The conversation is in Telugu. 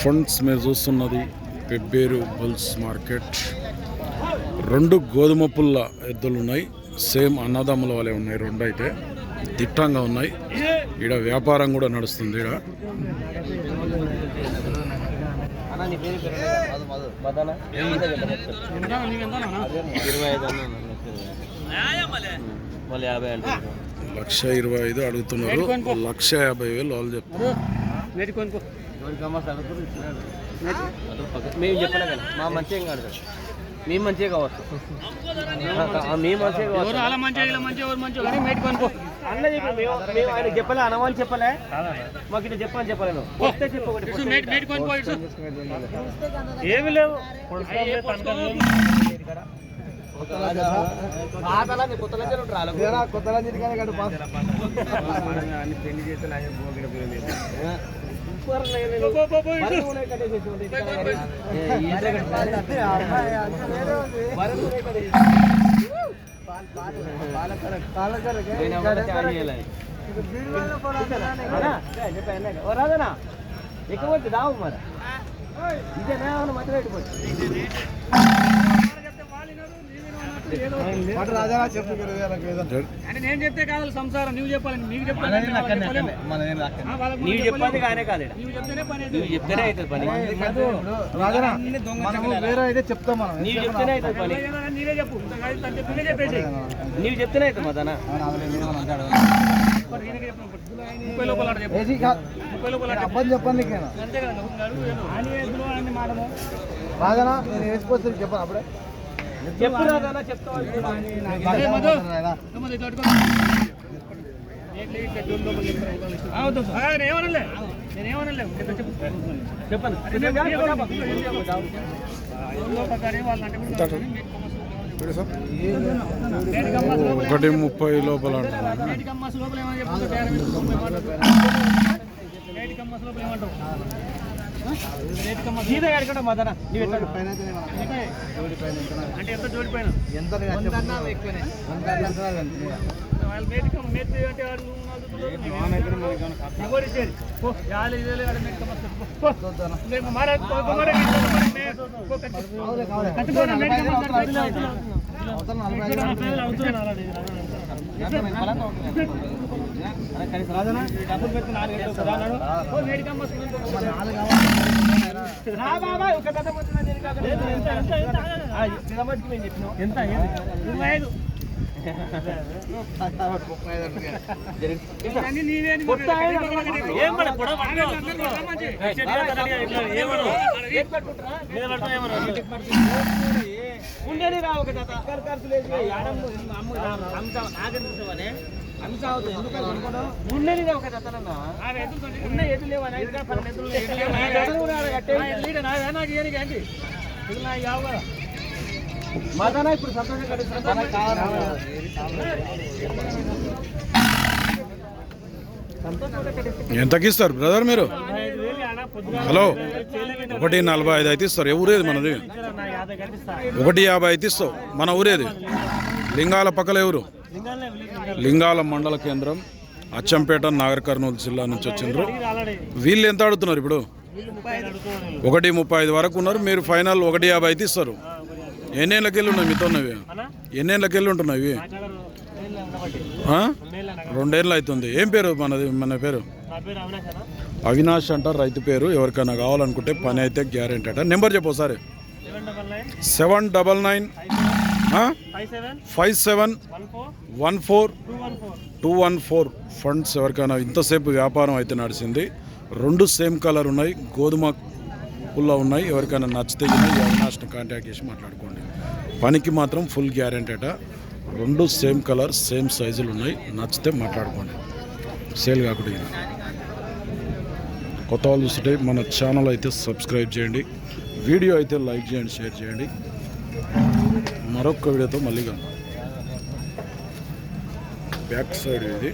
ఫండ్స్ మీరు చూస్తున్నది పెబ్బేరు బుల్స్ మార్కెట్. రెండు గోధుమ పుల్ల ఎద్దులు ఉన్నాయి. సేమ్ అన్నదమ్ముల వలె ఉన్నాయి రెండు అయితే దిట్టంగా ఉన్నాయి. ఈడ వ్యాపారం కూడా నడుస్తుంది ఈడ. లక్ష ఇరవై ఐదు అడుగుతున్నారు. లక్ష యాభై వేలు వాళ్ళు చెప్తారు మేము చెప్పలే కానీ మా మంచిగా కాదు కదా. మేము మంచిగా కావచ్చు. మేము మంచిగా కావచ్చు. అన్న చెప్పి మేము మేము ఆయన చెప్పలే అనవాళ్ళు చెప్పలే. మాకు ఇట్లా చెప్పని చెప్పలేను వస్తే చెప్పు ఒకటి ఏమి లేవు. కొత్త లెక్కలు ఉంటారు కొత్త రాదనా ఎక్కువ దావు మరి ఇదేనా మధ్యలో రాజారా చెప్పు నేను చెప్తే కాదు సంసారం. నువ్వు చెప్పాలి నీకు చెప్పాలి నీవు చెప్పండి కానే కాదు. నువ్వు చెప్తేనే పని నువ్వు చెప్తేనే అవుతుంది. పని. వేరే అయితే చెప్తాం మనం. నీవు చెప్తేనే అవుతుంది పని. నీరే చెప్పు. నువ్వే చెప్పేసి నీవు చెప్తేనే అవుతుంది మదన. ముప్పై లోపల లోపల చెప్పండి అంతే కదా రాజనా నేను వేసిపోతే చెప్పాను అప్పుడే. ఒకటి ముప్పై లోపల అంటున్నారు సీదా అడగట మదన. అంటే ఎంత జోడిపోయినా ఎంత ఎంత ఎంత? ఇరవై ఐదు. ఉండేది రా ఒక జత. ఖర్చు లేదు. యాడమ్ము, ఉండేది ఒక జతనన్నా. మాదానా ఇప్పుడు సంతోషం ఎంతకి ఇస్తారు బ్రదర్ మీరు? హలో ఒకటి నలభై ఐదు అయితే ఇస్తారు ఎవరేది మనది? ఒకటి యాభై అయితే ఇస్తావు మన ఊరేది? లింగాల పక్కల ఎవరు? లింగాల మండల కేంద్రం అచ్చంపేట నాగర్ కర్నూలు జిల్లా నుంచి వచ్చిండ్రు. వీళ్ళు ఎంత అడుగుతున్నారు ఇప్పుడు? ఒకటి ముప్పై ఐదు వరకు ఉన్నారు మీరు ఫైనల్ ఒకటి యాభై అయితే ఇస్తారు. ఎన్నేళ్ళకి వెళ్ళి ఉన్నాయి మీతో ఉన్నవి ఎన్నేళ్ళకి వెళ్ళి ఉంటున్నాయి? రెండేళ్ళు అవుతుంది ఏం పేరు మనది మన పేరు? అవినాష్ అంటారు రైతు పేరు. ఎవరికైనా కావాలనుకుంటే పని అయితే గ్యారెంటీ అట. నెంబర్ చెప్పు ఒకసారి. Seven double nine. Five seven. One four. Two one four. Funds ఎవరికైనా ఇంతసేపు వ్యాపారం అయితే నడిచింది. రెండు సేమ్ కలర్ ఉన్నాయి. గోధుమ పుల్ల ఉన్నాయి. ఎవరికైనా నచ్చితే ఈ అవినాష్ని కాంటాక్ట్ చేసి మాట్లాడుకోండి. పనికి మాత్రం ఫుల్ గ్యారెంటీ అట. రెండు సేమ్ కలర్ సేమ్ సైజులు ఉన్నాయి. నచ్చితే మాట్లాడుకోండి. సేల్ కాకుండా కొత్త వాళ్ళు చూస్తుంటే మన ఛానల్ అయితే సబ్స్క్రైబ్ చేయండి. వీడియో అయితే లైక్ చేయండి షేర్ చేయండి. మరొక వీడియోతో మళ్ళీ కలుద్దాం. బ్యాక్ సైడ్ ఇది.